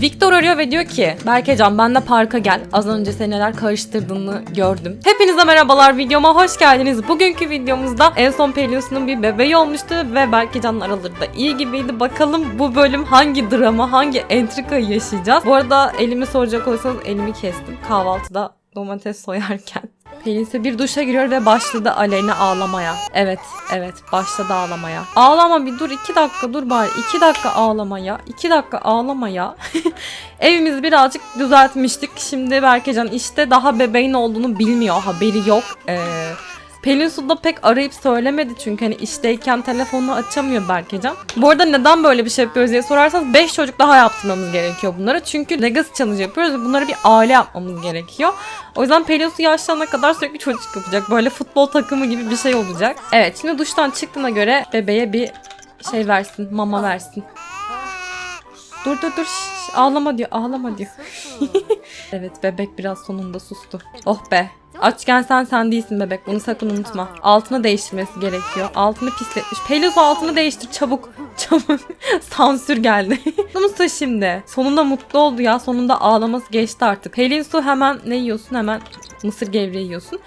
Victor arıyor ve diyor ki Berkecan ben de parka gel. Az önce sen neler karıştırdığını gördüm. Hepinize merhabalar videoma hoş geldiniz. Bugünkü videomuzda en son Pelinsu'nun bir bebeği olmuştu ve Berkecan'ın araları da iyi gibiydi. Bakalım bu bölüm hangi drama, hangi entrikayı yaşayacağız. Bu arada elimi soracak olursanız elimi kestim kahvaltıda domates soyarken. Pelin ise bir duşa giriyor ve başladı Aleyna ağlamaya. Evet, evet başladı ağlamaya. Ağlama bir dur iki dakika dur bari. iki dakika ağlamaya. iki dakika ağlamaya. Evimizi birazcık düzeltmiştik. Şimdi Berkecan işte daha bebeğin olduğunu bilmiyor. Haberi yok. Ee, Pelin Su da pek arayıp söylemedi çünkü hani işteyken telefonunu açamıyor Berkecan. Bu arada neden böyle bir şey yapıyoruz diye sorarsanız 5 çocuk daha yaptırmamız gerekiyor bunlara. Çünkü Legacy Challenge yapıyoruz ve bunlara bir aile yapmamız gerekiyor. O yüzden Pelin Su yaşlanana kadar sürekli çocuk yapacak. Böyle futbol takımı gibi bir şey olacak. Evet şimdi duştan çıktığına göre bebeğe bir şey versin, mama versin. Dur dur dur ağlama diyor ağlama diyor. evet bebek biraz sonunda sustu. Oh be. Açken sen sen değilsin bebek bunu sakın unutma. Altını değiştirmesi gerekiyor. Altını pisletmiş. Su altını değiştir çabuk. Çabuk. Sansür geldi. Mutlu şimdi. Sonunda mutlu oldu ya. Sonunda ağlaması geçti artık. Pelin su hemen ne yiyorsun? Hemen mısır gevreği yiyorsun.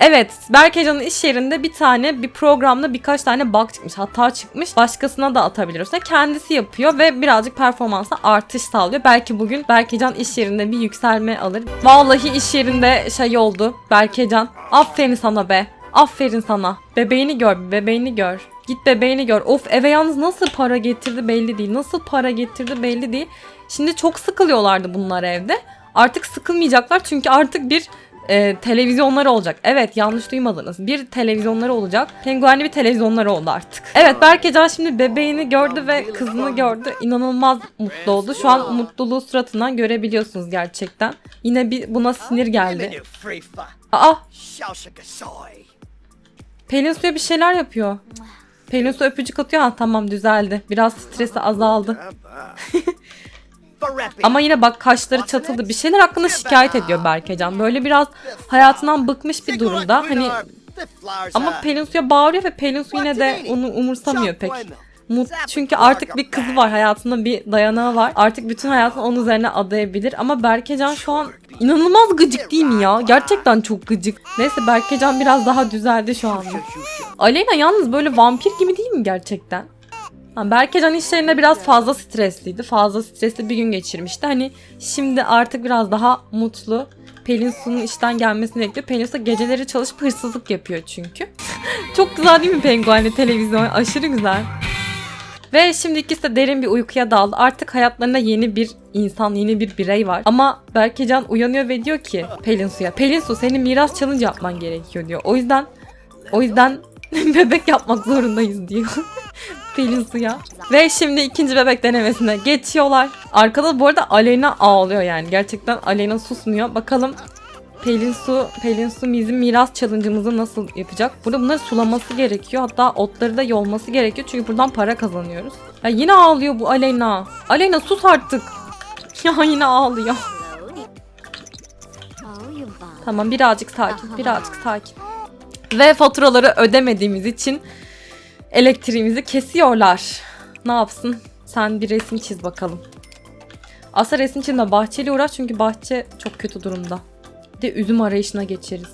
Evet, Berkecan'ın iş yerinde bir tane bir programda birkaç tane bug çıkmış, hata çıkmış. Başkasına da atabiliyorsa kendisi yapıyor ve birazcık performansa artış sağlıyor. Belki bugün Berkecan iş yerinde bir yükselme alır. Vallahi iş yerinde şey oldu. Berkecan, aferin sana be. Aferin sana. Bebeğini gör, bebeğini gör. Git bebeğini gör. Of eve yalnız nasıl para getirdi belli değil. Nasıl para getirdi belli değil. Şimdi çok sıkılıyorlardı bunlar evde. Artık sıkılmayacaklar çünkü artık bir e, televizyonları olacak. Evet yanlış duymadınız. Bir televizyonları olacak. Penguenli bir televizyonları oldu artık. Evet Berkecan şimdi bebeğini gördü ve kızını gördü. İnanılmaz mutlu oldu. Şu an mutluluğu suratından görebiliyorsunuz gerçekten. Yine bir buna sinir geldi. Aa Pelin Su'ya bir şeyler yapıyor. Pelin Su öpücük atıyor. Ha tamam düzeldi. Biraz stresi azaldı. Ama yine bak kaşları çatıldı. Bir şeyler hakkında şikayet ediyor Berkecan. Böyle biraz hayatından bıkmış bir durumda. Hani ama Pelin Su'ya bağırıyor ve Pelin Su yine de onu umursamıyor pek. Mut çünkü artık bir kızı var hayatında bir dayanağı var. Artık bütün hayatını onun üzerine adayabilir ama Berkecan şu an inanılmaz gıcık değil mi ya? Gerçekten çok gıcık. Neyse Berkecan biraz daha düzeldi şu anda. Aleyna yalnız böyle vampir gibi değil mi gerçekten? Ha, Berkecan işlerinde biraz fazla stresliydi. Fazla stresli bir gün geçirmişti. Hani şimdi artık biraz daha mutlu. Pelin Su'nun işten gelmesini bekliyor. Pelin Su geceleri çalışıp hırsızlık yapıyor çünkü. Çok güzel değil mi penguenli televizyon? Aşırı güzel. Ve şimdi ikisi de derin bir uykuya daldı. Artık hayatlarında yeni bir insan, yeni bir birey var. Ama Berkecan uyanıyor ve diyor ki Pelin Su'ya Pelin Su senin miras challenge yapman gerekiyor diyor. O yüzden o yüzden bebek yapmak zorundayız diyor. Pelin Su'ya. Ve şimdi ikinci bebek denemesine geçiyorlar. Arkada bu arada Aleyna ağlıyor yani. Gerçekten Aleyna susmuyor. Bakalım Pelin Su, Pelin Su bizim miras challenge'ımızı nasıl yapacak? Burada bunları sulaması gerekiyor. Hatta otları da yolması gerekiyor. Çünkü buradan para kazanıyoruz. Ya yine ağlıyor bu Aleyna. Aleyna sus artık. Ya yine ağlıyor. Tamam birazcık sakin, birazcık sakin. Ve faturaları ödemediğimiz için elektriğimizi kesiyorlar. Ne yapsın? Sen bir resim çiz bakalım. Aslında resim çizme bahçeyle uğraş çünkü bahçe çok kötü durumda. Bir de üzüm arayışına geçeriz.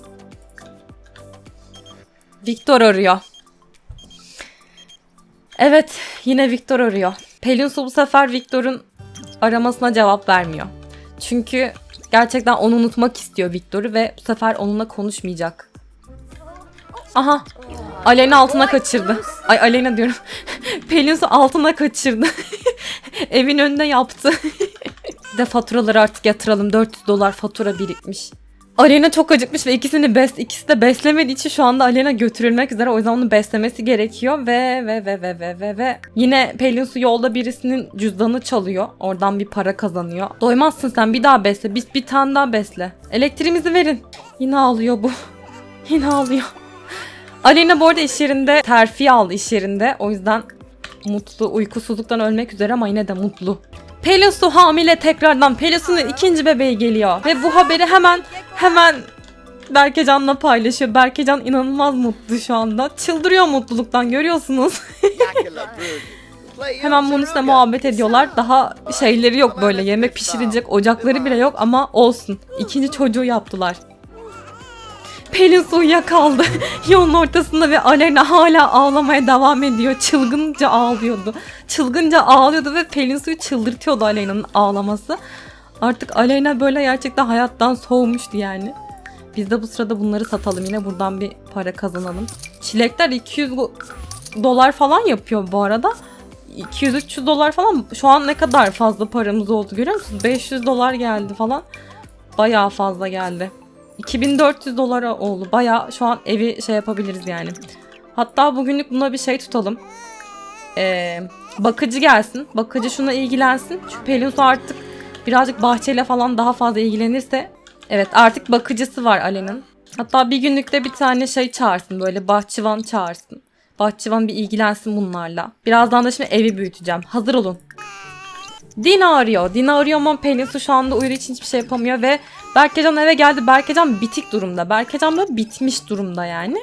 Victor arıyor. Evet, yine Victor arıyor. Pelin Su bu sefer Victor'un aramasına cevap vermiyor. Çünkü gerçekten onu unutmak istiyor Victor'u ve bu sefer onunla konuşmayacak. Aha, Aleyna altına kaçırdı. Ay Aleyna diyorum. Pelin Su altına kaçırdı. Evin önüne yaptı. De faturaları artık yatıralım. 400 dolar fatura birikmiş. Aleyna çok acıkmış ve ikisini bes ikisi de beslemediği için şu anda Aleyna götürülmek üzere. O yüzden onu beslemesi gerekiyor ve ve ve ve ve ve ve yine Pelin Su yolda birisinin cüzdanı çalıyor. Oradan bir para kazanıyor. Doymazsın sen bir daha besle. Bir, bir tane daha besle. Elektriğimizi verin. Yine ağlıyor bu. Yine ağlıyor. Aleyna bu arada iş yerinde terfi aldı iş yerinde. O yüzden mutlu, uykusuzluktan ölmek üzere ama yine de mutlu. Pelosu hamile tekrardan. Pelosu'nun ikinci bebeği geliyor. Ve bu haberi hemen hemen Berkecan'la paylaşıyor. Berkecan inanılmaz mutlu şu anda. Çıldırıyor mutluluktan görüyorsunuz. Hemen üstüne muhabbet ediyorlar. Daha şeyleri yok böyle yemek pişirecek ocakları bile yok ama olsun. İkinci çocuğu yaptılar. Pelin uyuyakaldı yolun ortasında ve Alena hala ağlamaya devam ediyor. Çılgınca ağlıyordu. Çılgınca ağlıyordu ve Pelin suyu çıldırtıyordu Alena'nın ağlaması. Artık Alena böyle gerçekten hayattan soğumuştu yani. Biz de bu sırada bunları satalım yine buradan bir para kazanalım. Çilekler 200 go- dolar falan yapıyor bu arada. 200-300 dolar falan şu an ne kadar fazla paramız oldu görüyor musunuz? 500 dolar geldi falan. Bayağı fazla geldi. 2400 dolara oldu. Bayağı şu an evi şey yapabiliriz yani. Hatta bugünlük buna bir şey tutalım. Ee, bakıcı gelsin. Bakıcı şuna ilgilensin. Şu Pelin artık birazcık bahçeyle falan daha fazla ilgilenirse. Evet artık bakıcısı var Alen'in. Hatta bir günlükte bir tane şey çağırsın böyle bahçıvan çağırsın. Bahçıvan bir ilgilensin bunlarla. Birazdan da şimdi evi büyüteceğim. Hazır olun. Dina arıyor. Dina arıyor ama Pelin Su şu anda uyuduğu için hiçbir şey yapamıyor ve Berkecan eve geldi. Berkecan bitik durumda. Berkecan böyle bitmiş durumda yani.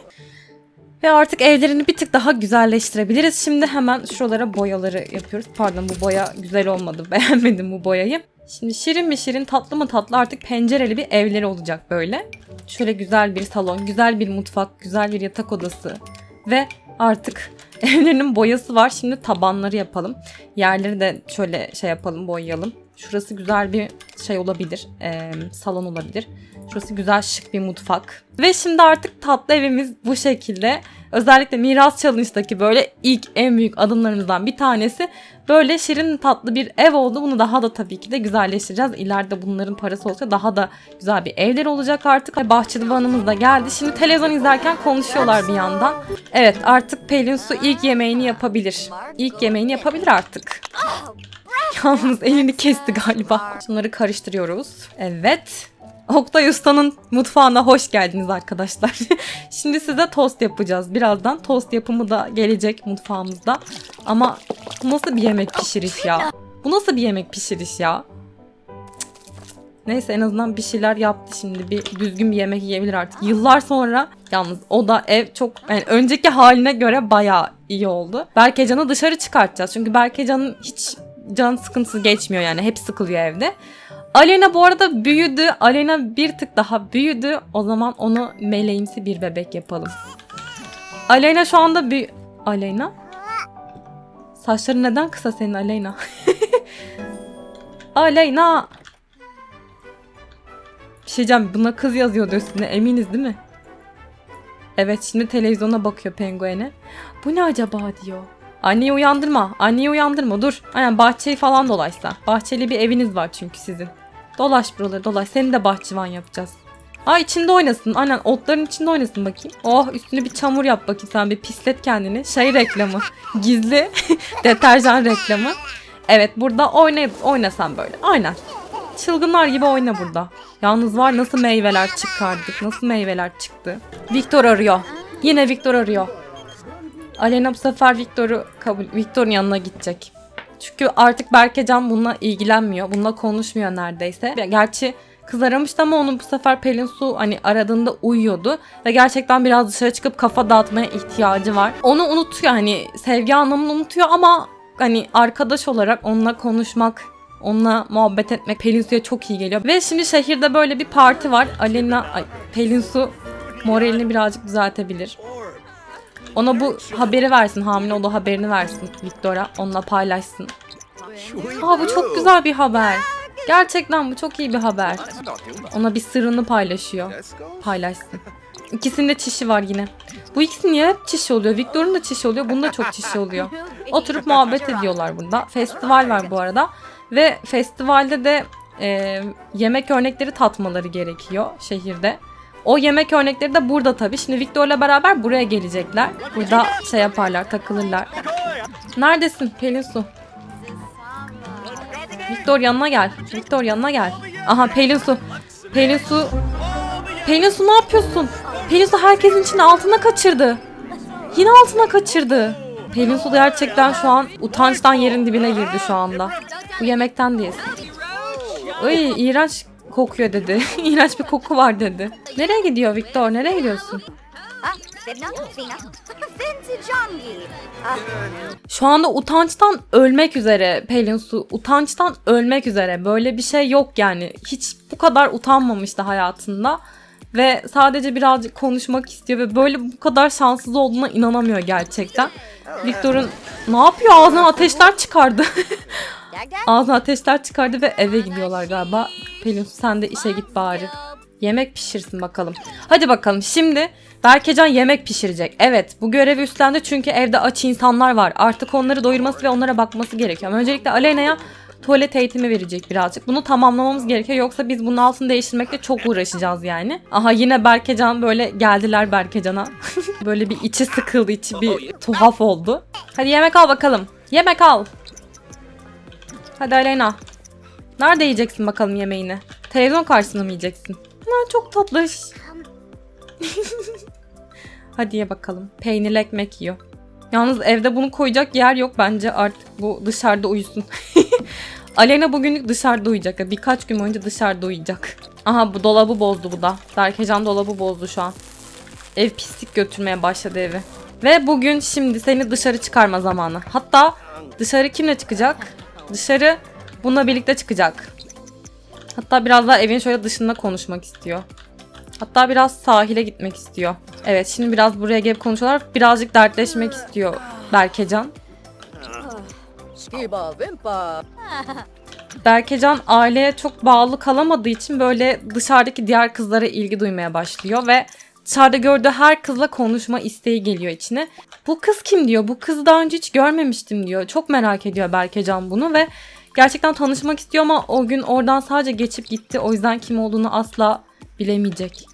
Ve artık evlerini bir tık daha güzelleştirebiliriz. Şimdi hemen şuralara boyaları yapıyoruz. Pardon bu boya güzel olmadı. Beğenmedim bu boyayı. Şimdi şirin mi şirin tatlı mı tatlı artık pencereli bir evleri olacak böyle. Şöyle güzel bir salon, güzel bir mutfak, güzel bir yatak odası. Ve artık evlerinin boyası var. Şimdi tabanları yapalım. Yerleri de şöyle şey yapalım, boyayalım. Şurası güzel bir şey olabilir. eee, salon olabilir. Şurası güzel şık bir mutfak. Ve şimdi artık tatlı evimiz bu şekilde. Özellikle Miras Challenge'daki böyle ilk en büyük adımlarımızdan bir tanesi böyle şirin tatlı bir ev oldu. Bunu daha da tabii ki de güzelleştireceğiz. İleride bunların parası olsa daha da güzel bir evler olacak artık. Bahçıvanımız da geldi. Şimdi televizyon izlerken konuşuyorlar bir yandan. Evet artık Pelin Su ilk yemeğini yapabilir. İlk yemeğini yapabilir artık. Yalnız elini kesti galiba. Şunları karıştırıyoruz. Evet. Oktay Usta'nın mutfağına hoş geldiniz arkadaşlar. Şimdi size tost yapacağız. Birazdan tost yapımı da gelecek mutfağımızda. Ama bu nasıl bir yemek pişiriş ya? Bu nasıl bir yemek pişiriş ya? Neyse en azından bir şeyler yaptı şimdi. Bir düzgün bir yemek yiyebilir artık. Yıllar sonra yalnız o da ev çok yani önceki haline göre bayağı iyi oldu. Berkecan'ı dışarı çıkartacağız. Çünkü Berkecan'ın hiç can sıkıntısı geçmiyor yani. Hep sıkılıyor evde. Alena bu arada büyüdü. Alena bir tık daha büyüdü. O zaman onu meleğimsi bir bebek yapalım. Alena şu anda bir... Alena? Saçları neden kısa senin Aleyna? Aleyna! Bir şey diyeceğim. Buna kız yazıyordu üstüne. Eminiz değil mi? Evet şimdi televizyona bakıyor penguene. Bu ne acaba diyor. Anneyi uyandırma. Anneyi uyandırma. Dur. Aynen bahçeyi falan dolaşsa. Bahçeli bir eviniz var çünkü sizin. Dolaş buraları dolaş. Seni de bahçıvan yapacağız. Aa içinde oynasın. Aynen otların içinde oynasın bakayım. Oh üstüne bir çamur yap bakayım sen bir pislet kendini. Şey reklamı. Gizli deterjan reklamı. Evet burada oyna, oynasan böyle. Aynen. Çılgınlar gibi oyna burada. Yalnız var nasıl meyveler çıkardık. Nasıl meyveler çıktı. Victor arıyor. Yine Victor arıyor. Alena bu sefer Victor'u kabul Victor'un yanına gidecek. Çünkü artık Berkecan bununla ilgilenmiyor. Bununla konuşmuyor neredeyse. Gerçi kız aramıştı ama onun bu sefer Pelin Su hani aradığında uyuyordu. Ve gerçekten biraz dışarı çıkıp kafa dağıtmaya ihtiyacı var. Onu unutuyor hani sevgi anlamını unutuyor ama hani arkadaş olarak onunla konuşmak Onunla muhabbet etmek Pelin Su'ya çok iyi geliyor. Ve şimdi şehirde böyle bir parti var. Alena, ay, Pelin Su moralini birazcık düzeltebilir. Ona bu haberi versin, hamile olduğu haberini versin Victor'a. Onunla paylaşsın. Aa bu çok güzel bir haber. Gerçekten bu çok iyi bir haber. Ona bir sırrını paylaşıyor. Paylaşsın. İkisinde çişi var yine. Bu ikisi niye hep çişi oluyor? Victor'un da çişi oluyor, bunun da çok çişi oluyor. Oturup muhabbet ediyorlar burada. Festival var bu arada. Ve festivalde de e, yemek örnekleri tatmaları gerekiyor şehirde. O yemek örnekleri de burada tabii. Şimdi Victor'la beraber buraya gelecekler. Burada şey yaparlar, takılırlar. Neredesin Pelin Su? Victor yanına gel. Victor yanına gel. Aha Pelin Su. Pelin Su. Pelin Su ne yapıyorsun? Pelin Su herkesin içine altına kaçırdı. Yine altına kaçırdı. Pelin Su gerçekten şu an utançtan yerin dibine girdi şu anda. Bu yemekten diyesin. Ay iğrenç kokuyor dedi. iğrenç bir koku var dedi. Nereye gidiyor Victor? Nereye gidiyorsun? Şu anda utançtan ölmek üzere Pelin Su. Utançtan ölmek üzere. Böyle bir şey yok yani. Hiç bu kadar utanmamıştı hayatında. Ve sadece birazcık konuşmak istiyor ve böyle bu kadar şanssız olduğuna inanamıyor gerçekten. Victor'un ne yapıyor? Ağzından ateşler çıkardı. Ağzına ateşler çıkardı ve eve gidiyorlar galiba. Pelin sen de işe git bari. Yemek pişirsin bakalım. Hadi bakalım şimdi Berkecan yemek pişirecek. Evet bu görevi üstlendi çünkü evde aç insanlar var. Artık onları doyurması ve onlara bakması gerekiyor. Öncelikle Aleyna'ya tuvalet eğitimi verecek birazcık. Bunu tamamlamamız gerekiyor yoksa biz bunun altını değiştirmekle çok uğraşacağız yani. Aha yine Berkecan böyle geldiler Berkecan'a. böyle bir içi sıkıldı içi bir tuhaf oldu. Hadi yemek al bakalım. Yemek al. Hadi Aleyna. Nerede yiyeceksin bakalım yemeğini? Televizyon karşısında mı yiyeceksin? Aman çok tatlış. Hadi ye bakalım. Peynirli ekmek yiyor. Yalnız evde bunu koyacak yer yok bence artık bu dışarıda uyusun. Aleyna bugünlük dışarıda uyuyacak. Birkaç gün boyunca dışarıda uyuyacak. Aha bu dolabı bozdu bu da. Berkecan dolabı bozdu şu an. Ev pislik götürmeye başladı evi. Ve bugün şimdi seni dışarı çıkarma zamanı. Hatta dışarı kimle çıkacak? Dışarı bununla birlikte çıkacak. Hatta biraz daha evin şöyle dışında konuşmak istiyor. Hatta biraz sahile gitmek istiyor. Evet şimdi biraz buraya gelip konuşuyorlar. Birazcık dertleşmek istiyor Berkecan. Berkecan aileye çok bağlı kalamadığı için böyle dışarıdaki diğer kızlara ilgi duymaya başlıyor ve dışarıda gördüğü her kızla konuşma isteği geliyor içine. Bu kız kim diyor? Bu kızı daha önce hiç görmemiştim diyor. Çok merak ediyor Berkecan bunu ve gerçekten tanışmak istiyor ama o gün oradan sadece geçip gitti. O yüzden kim olduğunu asla bilemeyecek.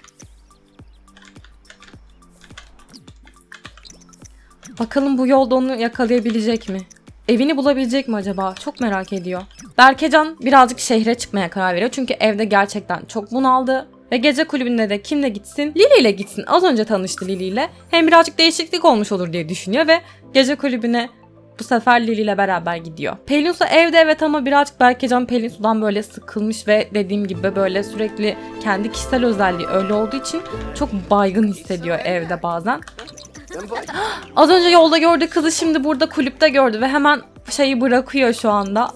Bakalım bu yolda onu yakalayabilecek mi? Evini bulabilecek mi acaba? Çok merak ediyor. Berkecan birazcık şehre çıkmaya karar veriyor. Çünkü evde gerçekten çok bunaldı. Ve gece kulübünde de kimle gitsin? Lili ile gitsin. Az önce tanıştı Lili ile. Hem birazcık değişiklik olmuş olur diye düşünüyor ve gece kulübüne bu sefer Lili ile beraber gidiyor. Pelin Su evde evet ama birazcık Berkecan Pelin Su'dan böyle sıkılmış ve dediğim gibi böyle sürekli kendi kişisel özelliği öyle olduğu için çok baygın hissediyor evde bazen. Az önce yolda gördüğü kızı şimdi burada kulüpte gördü ve hemen şeyi bırakıyor şu anda.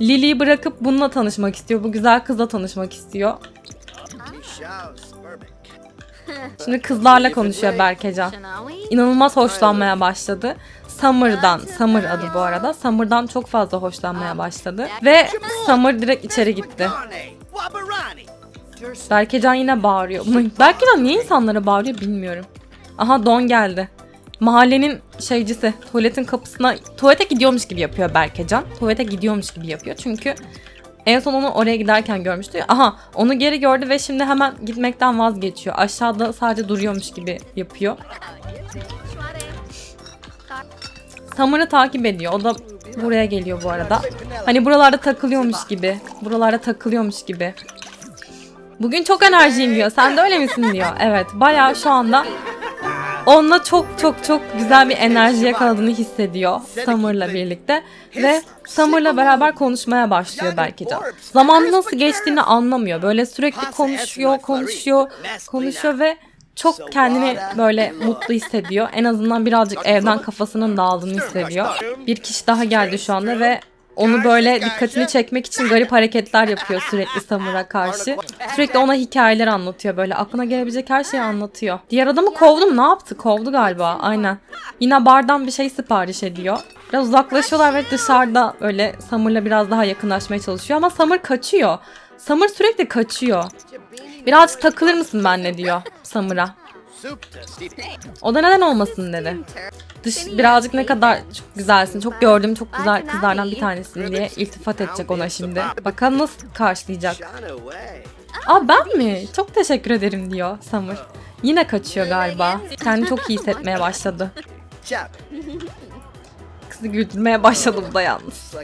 Lili'yi bırakıp bununla tanışmak istiyor. Bu güzel kızla tanışmak istiyor. Şimdi kızlarla konuşuyor Berkecan. İnanılmaz hoşlanmaya başladı. Summer'dan, Summer adı bu arada. Summer'dan çok fazla hoşlanmaya başladı. Ve Summer direkt içeri gitti. Berkecan yine bağırıyor. Berkecan niye insanlara bağırıyor bilmiyorum. Aha Don geldi. Mahallenin şeycisi tuvaletin kapısına tuvalete gidiyormuş gibi yapıyor Berkecan. Tuvalete gidiyormuş gibi yapıyor çünkü en son onu oraya giderken görmüştü. Aha onu geri gördü ve şimdi hemen gitmekten vazgeçiyor. Aşağıda sadece duruyormuş gibi yapıyor. Summer'ı takip ediyor. O da buraya geliyor bu arada. Hani buralarda takılıyormuş gibi. Buralarda takılıyormuş gibi. Bugün çok enerjiyim diyor. Sen de öyle misin diyor. Evet bayağı şu anda onunla çok çok çok güzel bir enerji yakaladığını hissediyor Summer'la birlikte. Ve Summer'la beraber konuşmaya başlıyor Berkecan. Zaman nasıl geçtiğini anlamıyor. Böyle sürekli konuşuyor, konuşuyor, konuşuyor ve çok kendini böyle mutlu hissediyor. En azından birazcık evden kafasının dağıldığını hissediyor. Bir kişi daha geldi şu anda ve onu böyle dikkatini çekmek için garip hareketler yapıyor sürekli Samur'a karşı. Sürekli ona hikayeler anlatıyor böyle. Aklına gelebilecek her şeyi anlatıyor. Diğer adamı kovdu mu? Ne yaptı? Kovdu galiba. Aynen. Yine bardan bir şey sipariş ediyor. Biraz uzaklaşıyorlar ve dışarıda öyle Samur'la biraz daha yakınlaşmaya çalışıyor ama Samur kaçıyor. Samur sürekli kaçıyor. Birazcık takılır mısın benimle diyor Samur'a. O da neden olmasın dedi. Dış birazcık ne kadar çok güzelsin. Çok gördüğüm çok güzel kızlardan bir tanesin diye iltifat edecek ona şimdi. Bakalım nasıl karşılayacak. Aa ben mi? Çok teşekkür ederim diyor Samur. Yine kaçıyor galiba. Kendini çok iyi hissetmeye başladı. Kızı güldürmeye başladı bu da yalnız.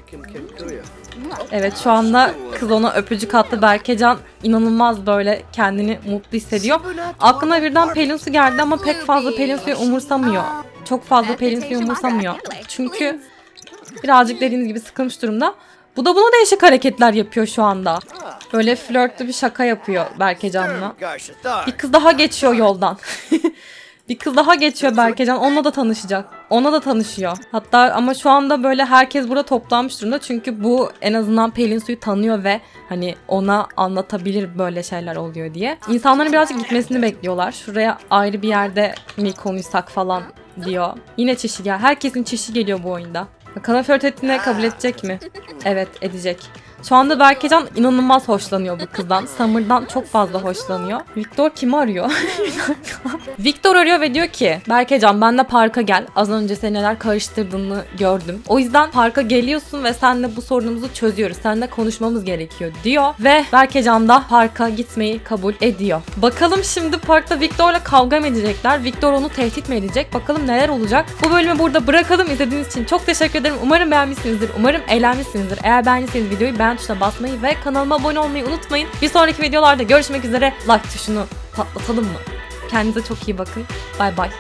Evet şu anda kız ona öpücük attı. Berkecan inanılmaz böyle kendini mutlu hissediyor. Aklına birden Pelin Su geldi ama pek fazla Pelin Su'yu umursamıyor. Çok fazla Pelin Su'yu umursamıyor. Çünkü birazcık dediğiniz gibi sıkılmış durumda. Bu da buna değişik hareketler yapıyor şu anda. Böyle flörtlü bir şaka yapıyor Berkecan'la. Bir kız daha geçiyor yoldan. bir kız daha geçiyor Berkecan. Onunla da tanışacak. Ona da tanışıyor. Hatta ama şu anda böyle herkes burada toplanmış durumda. Çünkü bu en azından Pelin Su'yu tanıyor ve hani ona anlatabilir böyle şeyler oluyor diye. İnsanların birazcık gitmesini bekliyorlar. Şuraya ayrı bir yerde mi konuşsak falan diyor. Yine çişi gel. Herkesin çişi geliyor bu oyunda. Bakalım flört ettiğinde kabul edecek mi? Evet edecek. Şu anda Berkecan inanılmaz hoşlanıyor bu kızdan. Summer'dan çok fazla hoşlanıyor. Victor kimi arıyor? Victor arıyor ve diyor ki Berkecan ben de parka gel. Az önce sen neler karıştırdığını gördüm. O yüzden parka geliyorsun ve seninle bu sorunumuzu çözüyoruz. Seninle konuşmamız gerekiyor diyor. Ve Berkecan da parka gitmeyi kabul ediyor. Bakalım şimdi parkta Victor'la kavga mı edecekler? Victor onu tehdit mi edecek? Bakalım neler olacak? Bu bölümü burada bırakalım. İzlediğiniz için çok teşekkür ederim. Umarım beğenmişsinizdir. Umarım eğlenmişsinizdir. Eğer beğendiyseniz videoyu beğen tuşuna basmayı ve kanalıma abone olmayı unutmayın. Bir sonraki videolarda görüşmek üzere. Like tuşunu patlatalım mı? Kendinize çok iyi bakın. Bay bay.